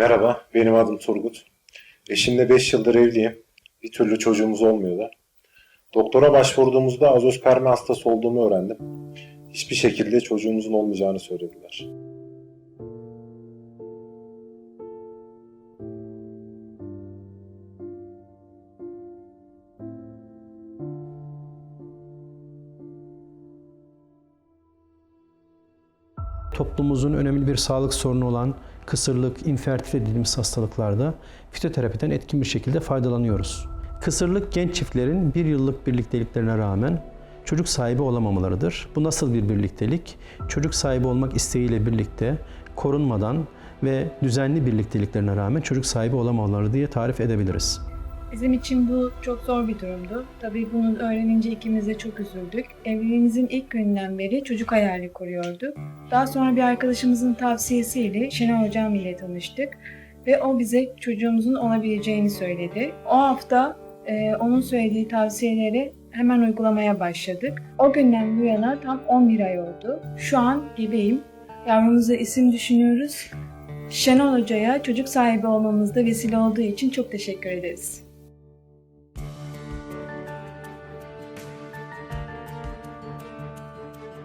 Merhaba, benim adım Turgut. Eşimle 5 yıldır evliyim. Bir türlü çocuğumuz olmuyordu. Doktora başvurduğumuzda azospermi hastası olduğumu öğrendim. Hiçbir şekilde çocuğumuzun olmayacağını söylediler. Toplumumuzun önemli bir sağlık sorunu olan kısırlık, infertilite dediğimiz hastalıklarda fitoterapiden etkin bir şekilde faydalanıyoruz. Kısırlık genç çiftlerin bir yıllık birlikteliklerine rağmen çocuk sahibi olamamalarıdır. Bu nasıl bir birliktelik? Çocuk sahibi olmak isteğiyle birlikte korunmadan ve düzenli birlikteliklerine rağmen çocuk sahibi olamamaları diye tarif edebiliriz. Bizim için bu çok zor bir durumdu. Tabii bunu öğrenince ikimiz de çok üzüldük. Evliliğimizin ilk gününden beri çocuk hayali kuruyorduk. Daha sonra bir arkadaşımızın tavsiyesiyle Şenol Hocam ile tanıştık. Ve o bize çocuğumuzun olabileceğini söyledi. O hafta e, onun söylediği tavsiyeleri hemen uygulamaya başladık. O günden bu yana tam 11 ay oldu. Şu an gebeyim. Yavrumuza isim düşünüyoruz. Şenol Hoca'ya çocuk sahibi olmamızda vesile olduğu için çok teşekkür ederiz.